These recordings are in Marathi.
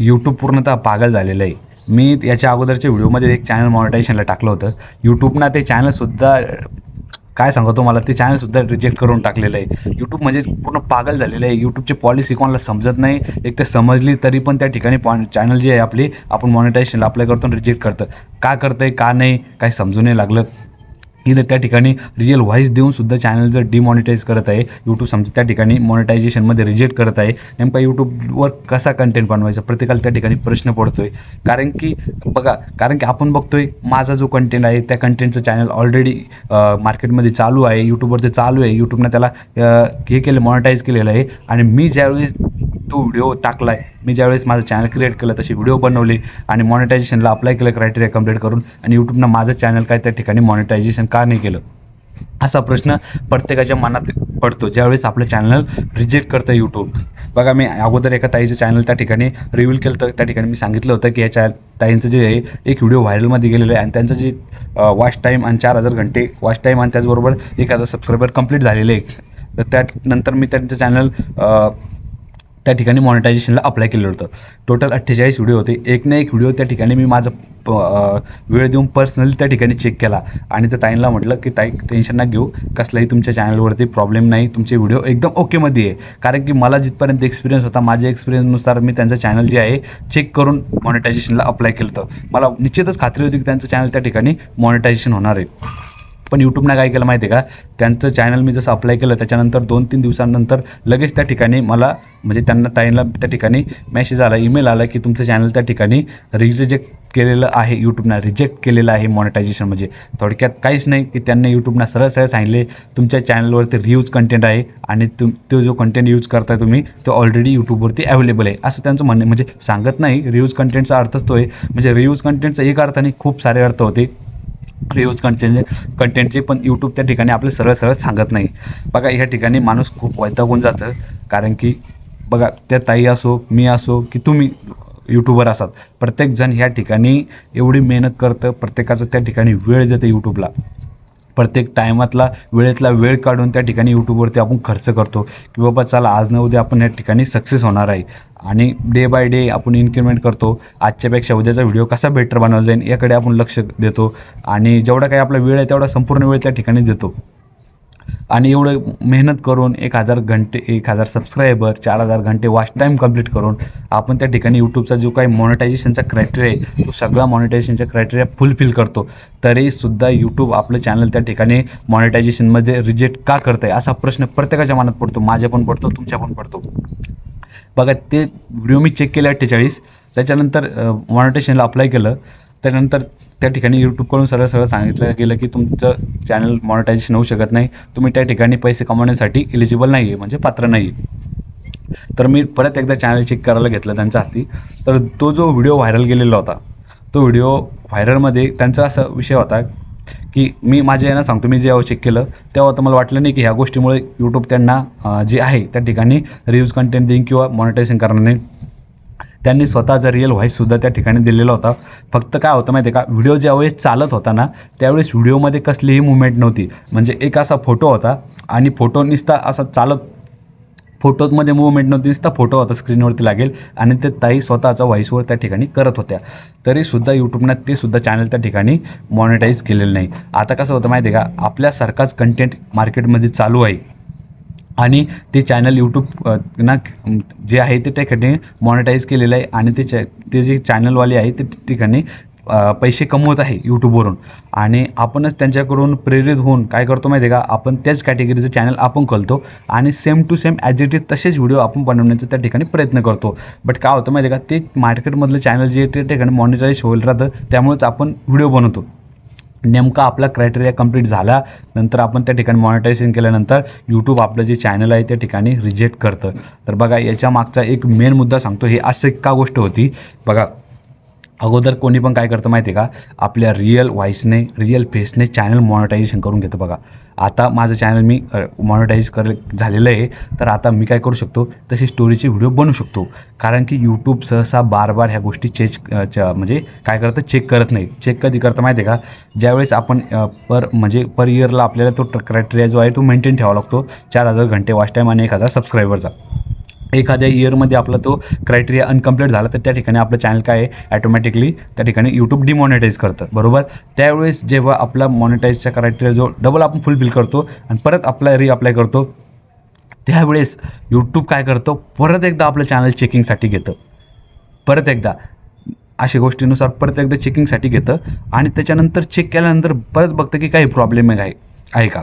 यूट्यूब पूर्णतः पागल झालेलं आहे. मी याच्या अगोदरच्या व्हिडिओमध्ये एक चॅनल मॉनिटायझेशनला टाकलं होतं. यूट्यूबनं ते चॅनलसुद्धा काय सांगतो मला ते चॅनलसुद्धा रिजेक्ट करून टाकलेलं आहे. यूट्यूब म्हणजे पूर्ण पागल झालेलं आहे. यूट्यूबची पॉलिसी कोणाला समजत नाही. एक तर समजली तरी पण त्या ठिकाणी पॉ चॅनल जे आहे आपली आपण मॉनिटायझेशनला अप्लाय करतो रिजेक्ट करतं. का करतं आहे का नाही काही समजू नाही लागलं. इथं त्या ठिकाणी रिअल व्हॉईस देऊन सुद्धा चॅनल जर डिमॉनिटाईज करत आहे. यूट्यूब समजा त्या ठिकाणी मॉनिटायझेशनमध्ये रिजेक्ट करत आहे. नेमका यूट्यूबवर कसा कंटेंट बनवायचा? प्रत्येकाला त्या ठिकाणी प्रश्न पडतोय. कारण की बघा कारण की आपण बघतोय माझा जो कंटेंट आहे त्या कंटेंटचं चॅनल ऑलरेडी मार्केटमध्ये चालू आहे. यूट्यूबवरती चालू आहे. यूट्यूबनं त्याला हे केलं मॉनिटाईज केलेलं आहे. आणि मी ज्यावेळेस तो व्हिडिओ टाकला आहे मी ज्यावेळेस माझं चॅनल क्रिएट केलं तशी व्हिडिओ बनवली आणि मॉनिटायझेशनला अप्लाय केलं क्रायटेरिया कंप्लीट करून आणि यूट्यूबनं माझं चॅनल काय त्या ठिकाणी मॉनिटायझेशन का नाही केलं? असा प्रश्न प्रत्येकाच्या मनात पडतो. ज्यावेळेस आपलं चॅनल रिजेक्ट करतं यूट्यूब बघा मी अगोदर एका ताईचं चॅनल त्या ठिकाणी रिव्हील केलं तर त्या ठिकाणी मी सांगितलं होतं की या चॅ ताईंचं जे आहे एक व्हिडिओ व्हायरलमध्ये गेलेलं आहे आणि त्यांचं जे वॉच टाईम आणि चार हजार घंटे वॉच टाईम आणि त्याचबरोबर एक हजार सबस्क्रायबर कंप्लीट झालेले आहे. तर त्यानंतर मी त्यांचं चॅनल त्या ठिकाणी मॉनिटायझेशनला अप्लाय केलं होतं. टोटल अठ्ठेचाळीस व्हिडिओ होते. एक ना एक व्हिडिओ त्या ठिकाणी मी माझं प वेळ देऊन पर्सनली त्या ठिकाणी चेक केला. आणि त्या ताईंना म्हटलं की ताई टेन्शन ना घेऊ. कसलाही तुमच्या चॅनलवरती प्रॉब्लेम नाही. तुमचे व्हिडिओ एकदम ओकेमध्ये आहे. कारण की मला जिथपर्यंत एक्सपिरियन्स होता माझ्या एक्सपिरियन्सनुसार मी त्यांचं चॅनल जे आहे चेक करून मॉनिटायझेशनला अप्लाय केलं होतं. मला निश्चितच खात्री होती की त्यांचं चॅनल त्या ठिकाणी मॉनिटायझेशन होणार आहे. पण यूट्यूबनं काय केलं माहिती आहे का? त्यांचं चॅनल मी जसं अप्लाय केलं त्याच्यानंतर दोन तीन दिवसांनंतर लगेच त्या ठिकाणी मला म्हणजे त्यांना ताईंना त्या ठिकाणी मेसेज आला ईमेल आला की तुमचं चॅनल त्या ठिकाणी रिजेक्ट केलेलं आहे यूट्यूबनं रिजेक्ट केलेलं आहे मॉनिटायझेशन म्हणजे थोडक्यात काहीच नाही की त्यांनी यूट्यूबनं सरळ सरळ सांगितले तुमच्या चॅनलवरती रियूज कंटेंट आहे आणि तुम तो जो कंटेंट यूज करताय तुम्ही तो ऑलरेडी यूट्यूबवरती अवेलेबल आहे. असं त्यांचं म्हणणं म्हणजे सांगत नाही रियूज कंटेंटचा अर्थच तो आहे. म्हणजे रियूज कंटेंटचा एक अर्थाने खूप सारे अर्थ होते. रिव्ह्यूज कंटेंट कंटेंटचे पण यूट्यूब त्या ठिकाणी आपलं सरळ सरळ सांगत नाही. बघा ह्या ठिकाणी माणूस खूप वैतागून जातं. कारण की बघा त्या ताई असो मी असो की तुम्ही यूट्यूबर असाल. प्रत्येकजण ह्या ठिकाणी एवढी मेहनत करतं प्रत्येकाचं त्या ठिकाणी वेळ देतं यूट्यूबला प्रत्येक टायमातला वेळेतला वेळ काढून त्या ठिकाणी यूट्यूबवरती आपण खर्च करतो की बाबा चला आज न उद्या आपण या ठिकाणी सक्सेस होणार आहे. आणि डे बाय डे आपण इन्क्रिमेंट करतो. आजच्यापेक्षा उद्याचा व्हिडिओ कसा बेटर बनवला जाईल याकडे आपण लक्ष देतो. आणि जेवढा काही आपला वेळ आहे तेवढा संपूर्ण वेळ त्या ठिकाणी देतो. आणि एवढं मेहनत करून एक हजार घंटे एक हजार सबस्क्रायबर चार हजार घंटे वॉच टाईम कंप्लीट करून आपण त्या ठिकाणी यूट्यूबचा जो काही मॉनिटायझेशनचा क्रायटेरिया आहे तो सगळा मॉनिटायझेशनचा क्रायटेरिया फुलफिल करतो. तरीसुद्धा यूट्यूब आपलं चॅनल त्या ठिकाणी मॉनिटायझेशनमध्ये रिजेक्ट का करत आहे असा प्रश्न प्रत्येकाच्या मनात पडतो माझ्या पण पडतो तुमच्या पण पडतो. बघा ते व्हिडिओ मी चेक केले अठ्ठेचाळीस त्याच्यानंतर मॉनिटेशनला अप्लाय केलं. त्यानंतर त्या ठिकाणी यूट्यूबकडून सरळ सरळ सांगितलं गेलं की तुमचं चॅनल मॉनिटायझेशन होऊ शकत नाही. तुम्ही त्या ठिकाणी पैसे कमवण्यासाठी इलिजिबल नाही आहे म्हणजे पात्र नाही आहे तर मी परत एकदा चॅनल चेक करायला घेतलं त्यांच्या हाती. तर तो जो व्हिडिओ व्हायरल गेलेला होता तो व्हिडिओ व्हायरलमध्ये त्यांचा असा विषय होता की मी माझ्या यांना सांगतो मी जेव्हा चेक केलं तेव्हा तर मला वाटलं नाही की ह्या गोष्टीमुळे यूट्यूब त्यांना जे आहे त्या ठिकाणी रिव्ह्यूज कंटेंट देईन किंवा मॉनिटायझेशन करणार नाही. त्यांनी स्वतःचा रिअल व्हॉईससुद्धा त्या ठिकाणी दिलेला होता. फक्त काय होतं माहिती आहे का? व्हिडिओ ज्यावेळेस चालत होता ना त्यावेळेस व्हिडिओमध्ये कसलीही मुवमेंट नव्हती. म्हणजे एक असा फोटो होता आणि फोटो नुसता असा चालत फोटोजमध्ये मुवमेंट नव्हती नुसता फोटो होता स्क्रीनवरती लागेल आणि ते ताई स्वतःचा व्हॉईसवर त्या ठिकाणी करत होत्या. तरीसुद्धा यूट्यूबनं ते सुद्धा चॅनल त्या ठिकाणी मॉनिटाईज केलेलं नाही. आता कसं होतं माहिती आहे का? आपल्यासारखाच कंटेंट मार्केटमध्ये चालू आहे. आणि ते चॅनल यूट्यूब ना जे आहे ते त्या ठिकाणी मॉनिटाईज केलेलं आहे आणि ते चॅ ते जे चॅनलवाले आहे ते ठिकाणी पैसे कमवत आहे यूट्यूबवरून आणि आपणच त्यांच्याकडून प्रेरित होऊन काय करतो माहिती आहे का? आपण त्याच कॅटेगरीचं चॅनल आपण खोलतो आणि same to same as it is तसेच व्हिडिओ आपण बनवण्याचा त्या ठिकाणी प्रयत्न करतो. बट काय होतं माहिती आहे का? ते मार्केटमधलं चॅनल जे त्या ठिकाणी मॉनिटाईज होईल राहतं त्यामुळेच आपण व्हिडिओ बनवतो. नेमका आपला क्रायटेरिया कंप्लीट झाला नंतर आपण त्या ठिकाणी मॉनिटायझेशन केल्यानंतर यूट्यूब आपलं जे चॅनल आहे त्या ठिकाणी रिजेक्ट करतं. तर बघा याच्या मागचा एक मेन मुद्दा सांगतो हे असं का गोष्ट होती. बघा अगोदर कोणी पण काय करतं माहिती आहे का? आपल्या रिअल व्हॉईसने रिअल फेसने चॅनल मॉनिटायझेशन करून घेतो बघा. आता माझं चॅनल मी मॉनिटाईज कर झालेलं आहे. तर आता मी काय करू शकतो? तशी स्टोरीचे व्हिडिओ बनवू शकतो. कारण की यूट्यूब सहसा बार बार ह्या गोष्टी चेक म्हणजे काय करतं? चेक करत नाही. चेक कधी करतं माहिती आहे का? ज्यावेळेस आपण पर म्हणजे पर इयरला आपल्याला तो क्रायटेरिया जो आहे तो मेंटेन ठेवावा लागतो. चार हजार घंटे वॉच टाईम आणि एक हजार सबस्क्रायबरचा एखाद्या इयरमध्ये आपला तो क्रायटेरिया अनकम्प्लीट झाला तर त्या ठिकाणी आपलं चॅनल काय आहे? ॲटोमॅटिकली त्या ठिकाणी यूट्यूब डिमॉनिटाईज करतं. बरोबर? त्यावेळेस जेव्हा आपला मॉनिटाईजचा क्रायटेरिया जो डबल आपण फुलफिल करतो आणि परत आपला री अप्लाय करतो त्यावेळेस यूट्यूब काय करतो? परत एकदा आपलं चॅनल चेकिंगसाठी घेतं. परत एकदा. अशा गोष्टीनुसार परत एकदा चेकिंगसाठी घेतं आणि त्याच्यानंतर चेक केल्यानंतर परत बघतं की काही प्रॉब्लेम आहे आहे का?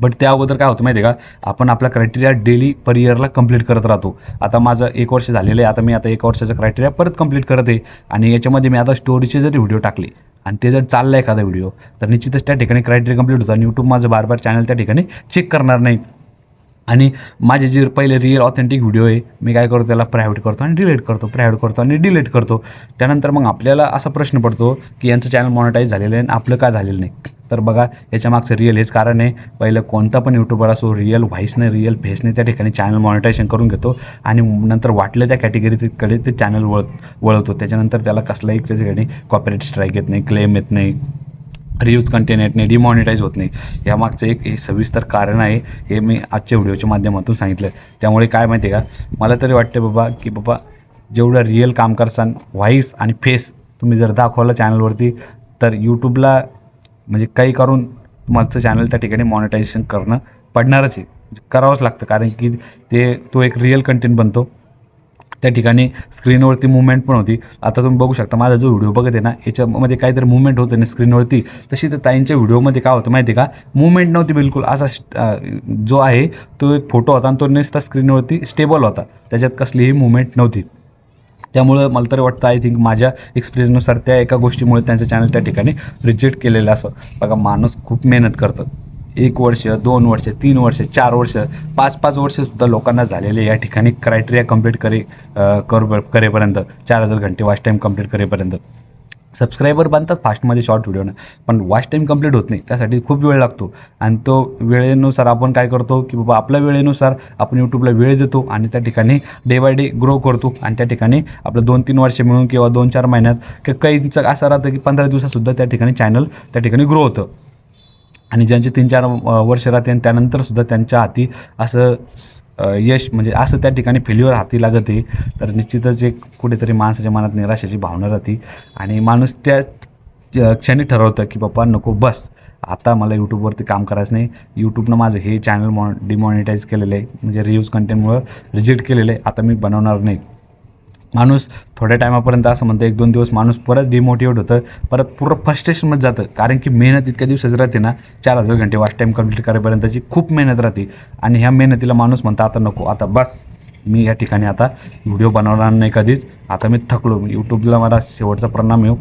बट त्या अगोदर काय होतं माहिती आहे का? आपण आपला क्रायटेरिया डेली पर इयरला कंप्लीट करत राहतो. आता माझं एक वर्ष झालेलं आहे. आता मी आता एक वर्षाचा क्रायटेरिया परत कंप्लीट करत. आहे आणि याच्यामध्ये मी आता स्टोरीचे जरी व्हिडिओ टाकले आणि ते जर चाललं आहे एखादा व्हिडिओ तर निश्चितच त्या ठिकाणी क्रायटेरिया कंप्लीट होतं आणि यूट्यूब माझं बार बार चॅनल त्या ठिकाणी चेक करणार नाही. आणि माझे जे पहिले रिअल ऑथेंटिक व्हिडिओ आहे मी काय करतो त्याला प्रायव्हेट करतो आणि डिलीट करतो प्रायव्हेट करतो आणि डिलीट करतो. त्यानंतर मग आपल्याला असा प्रश्न पडतो की यांचं चॅनल मॉनिटाईज झालेलं आहे आणि आपलं का झालेलं नाही? तर बघा याच्या मागचं रिअल हेच कारण आहे. पहिलं कोणता पण यूट्यूबर असो रिअल व्हाईसने रिअल फेसने त्या ठिकाणी चॅनल मॉनिटायझेशन करून घेतो आणि नंतर वाटलं त्या कॅटेगरीकडे ते चॅनल वळ वळवतो. त्याच्यानंतर त्याला कसलाही त्या ठिकाणी कॉपरेट स्ट्राईक येत नाही क्लेम येत नाही. रियूज कंटेंट नाही डिमॉनिटाईज होत नाही. यामागचं एक हे सविस्तर कारण आहे हे मी आजच्या व्हिडिओच्या माध्यमातून सांगितलं. त्यामुळे काय माहिती आहे का? मला तरी वाटतं बाबा की बाबा जेवढं रिअल काम करसान व्हॉईस आणि फेस तुम्ही जर दाखवलं चॅनलवरती तर यूट्यूबला म्हणजे काही करून तुमचं चॅनल त्या ठिकाणी मॉनिटायझेशन करणं पडणारच आहे. म्हणजे करावंच लागतं कारण की ते तो एक रिअल कंटेंट बनतो. त्या ठिकाणी स्क्रीनवरती मुवमेंट पण होती. आता तुम्ही बघू शकता माझा जो व्हिडिओ बघत आहे ना याच्यामध्ये काहीतरी मुवमेंट होते ना स्क्रीनवरती तशी तर ताईंच्या व्हिडिओमध्ये काय होतं माहिती आहे का? मुवमेंट नव्हती बिलकुल. असा जो आहे तो एक फोटो होता आणि तो नुसता स्क्रीनवरती स्टेबल होता. त्याच्यात कसलीही मुवमेंट नव्हती. त्यामुळं मला तरी वाटतं आय थिंक माझ्या एक्सपिरियन्सनुसार त्या एका गोष्टीमुळे त्यांचं चॅनल त्या ठिकाणी रिजेक्ट केलेलं असं. बघा माणूस खूप मेहनत करतं. एक वर्ष दोन वर्ष तीन वर्ष चार वर्ष पाच पाच वर्षसुद्धा लोकांना झालेले या ठिकाणी क्रायटेरिया कंप्लीट करे करू करेपर्यंत चार हजार घंटे वॉच टाईम कंप्लीट करेपर्यंत. सबस्क्रायबर बनतात फास्टमध्ये शॉर्ट व्हिडिओनं पण वॉच टाईम कंप्लीट होत नाही त्यासाठी खूप वेळ लागतो. आणि तो वेळेनुसार आपण काय करतो की बाबा आपल्या वेळेनुसार आपण यूट्यूबला वेळ देतो आणि त्या ठिकाणी डे बाय डे ग्रो करतो. आणि त्या ठिकाणी आपलं दोन तीन वर्ष मिळून किंवा दोन चार महिन्यात किंवा काहींचं असं राहतं की पंधरा दिवसातसुद्धा त्या ठिकाणी चॅनल त्या ठिकाणी ग्रो होतं. आणि ज्यांचे तीन चार वर्ष राहते आणि त्यानंतरसुद्धा त्यांच्या हाती असं यश म्हणजे असं त्या ठिकाणी फेल्युअर हाती लागत आहे तर निश्चितच एक कुठेतरी माणसाच्या मनात निराशाची भावना राहते. आणि माणूस त्या क्षणी ठरवतं की बाप्पा नको बस आता मला यूट्यूबवरती काम करायचं नाही. यूट्यूबनं माझं हे चॅनल मॉ डिमॉनिटाईज केलेलं आहे. म्हणजे रियूज कंटेंटमुळं रिजेक्ट केलेलं आहे. आता मी बनवणार नाही. माणूस थोड्या टायमापर्यंत असं म्हणतं एक दोन दिवस माणूस परत डिमोटिवेट होतं परत पूर्ण फ्रस्ट्रेशनमध्ये जातं. कारण की मेहनत इतक्या दिवसाची राहते ना चार हजार घंटे वाच टाईम कंप्लीट करेपर्यंतची खूप मेहनत राहते. आणि ह्या मेहनतीला माणूस म्हणतो आता नको आता बस मी या ठिकाणी आता व्हिडिओ बनवणार नाही कधीच. आता मी थकलो यूट्यूबला मला शेवटचा परिणाम येऊ हो.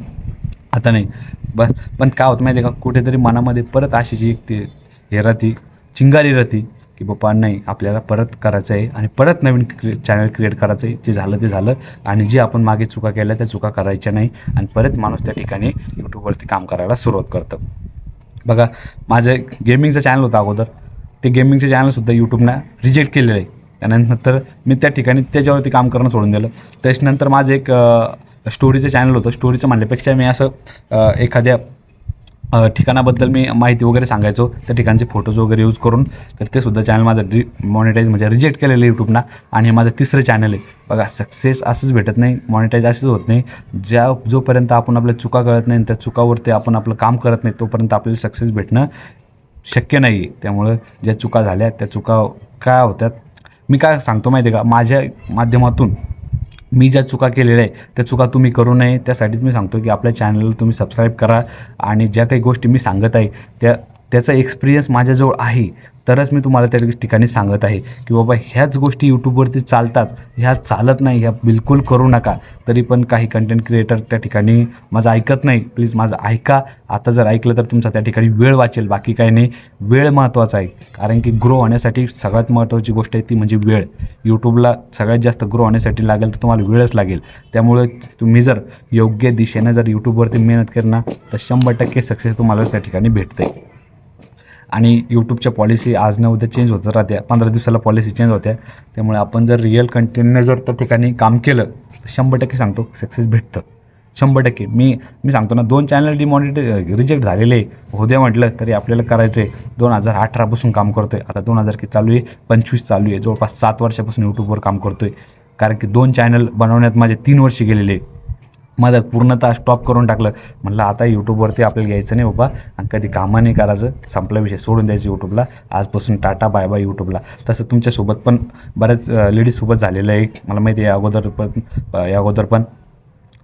आता नाही. बस पण काय होतं माहिती आहे का कुठेतरी मनामध्ये परत अशीची एक ते हे राहते चिंगारी राहते. की बाबा नाही आपल्याला परत करायचं आहे आणि परत नवीन क्रि चॅनल क्रिएट करायचं आहे जे झालं ते झालं. आणि जे आपण मागे चुका केल्या त्या चुका करायच्या नाही. आणि परत माणूस त्या ठिकाणी यूट्यूबवरती काम करायला सुरुवात करतं. बघा माझं एक गेमिंगचं चॅनल होतं अगोदर. ते गेमिंगचं चॅनलसुद्धा यूट्यूबनं रिजेक्ट केलेलं आहे. त्यानंतर मी त्या ठिकाणी त्याच्यावरती काम करणं सोडून दिलं. त्याच्यानंतर माझं एक स्टोरीचं चॅनल होतं. स्टोरीचं म्हणल्यापेक्षा मी असं एखाद्या ठिकाणाबद्दल मी माहिती वगैरे सांगायचो. त्या ठिकाणचे फोटोज वगैरे यूज करून तर ते सुद्धा चॅनल माझं रि मॉनिटाईज म्हणजे रिजेक्ट केलेलं यूट्यूबना आणि हे माझं तिसरं चॅनल आहे. बघा सक्सेस असंच भेटत नाही मॉनिटाईज असंच होत नाही. ज्या जोपर्यंत आपण आपल्या चुका कळत नाही त्या चुकावरती आपण आपलं काम करत नाही तोपर्यंत आपल्याला सक्सेस भेटणं शक्य नाही आहे त्यामुळं ज्या चुका झाल्या त्या चुका काय होत्यात? मी काय सांगतो माहिती आहे का? माझ्या माध्यमातून मी ज्या चुका केलेल्या आहे त्या चुका तुम्ही करू नये. त्यासाठीच मी सांगतो की आपल्या चॅनलला तुम्ही सबस्क्राईब करा आणि ज्या काही गोष्टी मी सांगत आहे त्या त्याचा एक्सपिरियन्स माझ्याजवळ आहे तरच मी तुम्हाला त्या ठिकाणी सांगत आहे की बाबा ह्याच गोष्टी यूट्यूबवरती चालतात ह्या चालत नाही ह्या बिलकुल करू नका. तरी पण काही कंटेंट क्रिएटर त्या ठिकाणी माझं ऐकत नाही. प्लीज माझं ऐका. आता जर ऐकलं तर तुमचा त्या ठिकाणी वेळ वाचेल. बाकी काही नाही. वेळ महत्त्वाचा आहे. कारण की ग्रो होण्यासाठी सगळ्यात महत्त्वाची गोष्ट आहे ती म्हणजे वेळ. यूट्यूबला सगळ्यात जास्त ग्रो होण्यासाठी लागेल तर तुम्हाला वेळच लागेल. त्यामुळे तुम्ही जर योग्य दिशेने जर यूट्यूबवरती मेहनत करणार तर शंभर टक्के सक्सेस तुम्हाला त्या ठिकाणी भेटते. आणि यूट्यूबच्या पॉलिसी आज न उद्या चेंज होत राहत्या पंधरा दिवसाला पॉलिसी चेंज होत्या त्यामुळे आपण जर रिअल कंटिन्यू जर त्या ठिकाणी काम केलं तर शंभर टक्के सांगतो सक्सेस भेटतं. शंभर टक्के. मी मी सांगतो ना दोन चॅनल डिमॉनिटे रिजेक्ट झालेले. उद्या म्हटलं तरी आपल्याला करायचं आहे दोन हजार अठरापासून काम करतो आहे आता दोन हजार की चालू आहे पंचवीस चालू आहे. जवळपास सात वर्षापासून यूट्यूबवर काम करतो आहे कारण की दोन चॅनल बनवण्यात माझे तीन वर्ष गेलेले. आहे. पूर्णतः स्टॉप करून टाकलं. म्हणलं आता यूट्यूबवरती आपल्याला घ्यायचं नाही बाबा. आणि कधी कामं नाही करायचं संपला विषय सोडून द्यायचं यूट्यूबला आजपासून टाटा बाय बाय यूट्यूबला तसं तुमच्यासोबत पण बऱ्याच लेडीजसोबत झालेलं आहे. मला माहिती आहे अगोदर पण या अगोदर पण.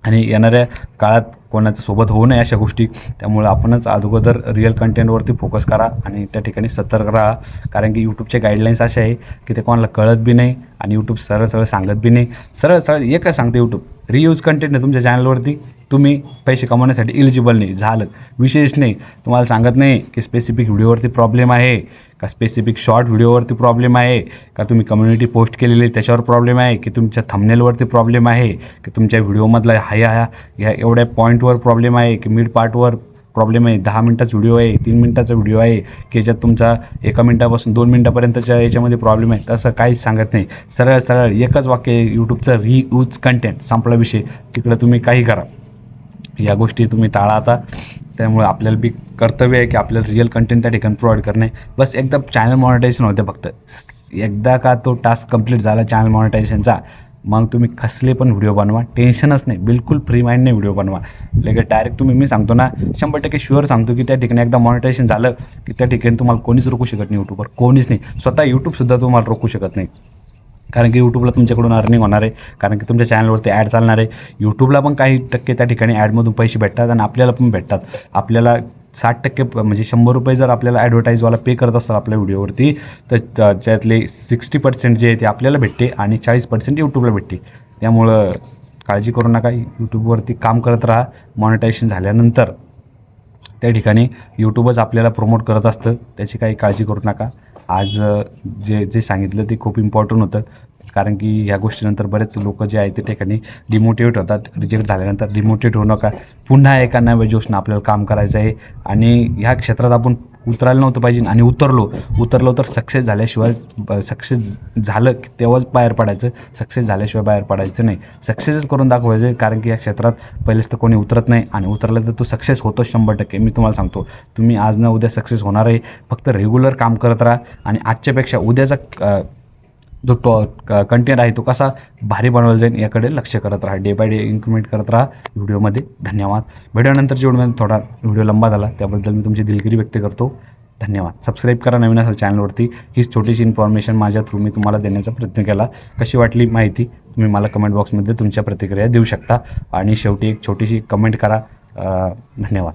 आणि येणाऱ्या काळात कोणाच्या सोबत होऊ नये अशा गोष्टी. त्यामुळे आपणच अगोदर रिअल कंटेंटवरती फोकस करा आणि त्या ठिकाणी सतर्क राहा. कारण की यूट्यूबचे गाईडलाईन्स असे आहे की ते कोणाला कळत बी नाही आणि यूट्यूब सरळ सरळ सांगत बी नाही. सरळ सरळ एकच सांगते यूट्यूब रियूज कंटेंट आहे तुमच्या चॅनलवरती तुम्ही पैसे कमवण्यासाठी इलिजिबल नाही. झालं. विशेष नाही. तुम्हाला सांगत नाही की स्पेसिफिक व्हिडिओवरती प्रॉब्लेम आहे का स्पेसिफिक शॉर्ट व्हिडिओवरती प्रॉब्लेम आहे का तुम्ही कम्युनिटी पोस्ट केलेली आहे त्याच्यावर प्रॉब्लेम आहे की तुमच्या थंबनेलवरती प्रॉब्लेम आहे की तुमच्या व्हिडिओमधला ह्या ह्या ह्या एवढ्या पॉईंटवर प्रॉब्लेम आहे की मिड पार्टवर प्रॉब्लेम आहे. दहा मिनटाचा व्हिडिओ आहे तीन मिनटाचा व्हिडिओ आहे की याच्यात तुमचा एका मिनटापासून दोन मिनटापर्यंतच्या याच्यामध्ये प्रॉब्लेम आहे. तसं काहीच सांगत नाही. सरळ सरळ एकच वाक्य आहे यूट्यूबचं रियूज कंटेंट संपला विषय. तिकडं तुम्ही काही करा. या गोष्टी तुम्ही टाळा आता. त्यामुळे आपल्याला बी कर्तव्य आहे की आपल्याला रिअल कंटेंट त्या ठिकाणी प्रोव्हाइड करणे. बस एकदा चॅनल मॉनिटायझेशन होते फक्त. एकदा का तो टास्क कंप्लीट झाला चॅनल मॉनिटायझेशनचा मग तुम्ही कसले पण व्हिडिओ बनवा. टेन्शनच नाही. बिलकुल फ्री माइंडने व्हिडिओ बनवा. लगेच डायरेक्ट तुम्ही मी सांगतो ना शंभर टक्के शुअर सांगतो की त्या ठिकाणी एकदा मॉनिटायझेशन झालं की त्या ठिकाणी तुम्हाला कोणीच रोखू शकत नाही यूट्यूबवर कोणीच नाही. स्वतः यूट्यूबसुद्धा तुम्हाला रोखू शकत नाही. कारण की यूट्यूबला तुमच्याकडून अर्निंग होणार आहे. कारण की तुमच्या चॅनलवरती ॲड चालणार आहे. यूट्यूबला पण काही टक्के त्या ठिकाणी ॲडमधून पैसे भेटतात आणि आपल्याला पण भेटतात. आपल्याला साठ टक्के प- म्हणजे शंभर रुपये जर आपल्याला ॲडव्हर्टाईजवाला पे करत असतात आपल्या व्हिडिओवरती तर त्या- त्यातले सिक्स्टी पर्सेंट जे आहे ते आपल्याला भेटते आणि चाळीस पर्सेंट यूट्यूबला भेटते. त्यामुळं काळजी करू नका यूट्यूबवरती काम करत राहा. मॉनिटायझेशन झाल्यानंतर त्या ठिकाणी यूट्यूबच आपल्याला प्रमोट करत असतं त्याची काही काळजी करू नका. आज जे जे सांगितलं ते खूप इम्पॉर्टंट होतं. कारण की ह्या गोष्टीनंतर बरेच लोक जे आहेत ते ठिकाणी डिमोटिवेट होतात. रिजेक्ट झाल्यानंतर डिमोटिवेट होऊ नका. पुन्हा एका नव्या जोशनं आपल्याला काम करायचं आहे. आणि ह्या क्षेत्रात आपण उतरायला नव्हतं पाहिजे आणि उतरलो. उतरलो तर सक्सेस झाल्याशिवाय सक्सेस झालं की तेव्हाच बाहेर पडायचं. सक्सेस झाल्याशिवाय बाहेर पडायचं नाही. सक्सेसच करून दाखवायचं कारण की या क्षेत्रात पहिलेच तर कोणी उतरत नाही आणि उतरलं तर तो सक्सेस होतो शंभर टक्के. मी तुम्हाला सांगतो तुम्ही आज ना उद्या सक्सेस होणार आहे. फक्त रेग्युलर काम करत राहा आणि आजच्यापेक्षा उद्याचा जो टॉ कंटेंट आहे तो कसा भारी बनवला जाईल याकडे लक्ष करत राहा. डे बाय डे इन्क्रीमेंट करत राहा व्हिडिओमध्ये. धन्यवाद. भेटल्यानंतर जेवढ्यामध्ये थोडा व्हिडिओ लंबा झाला. त्याबद्दल मी तुमची दिलगिरी व्यक्त करतो. धन्यवाद. सबस्क्राईब करा नवीन असेल चॅनलवरती हीच छोटीशी इन्फॉर्मेशन माझ्या थ्रू मी तुम्हाला देण्याचा प्रयत्न केला. कशी वाटली माहिती तुम्ही मला कमेंट बॉक्समध्ये तुमच्या प्रतिक्रिया देऊ शकता. आणि शेवटी एक छोटीशी कमेंट करा. धन्यवाद.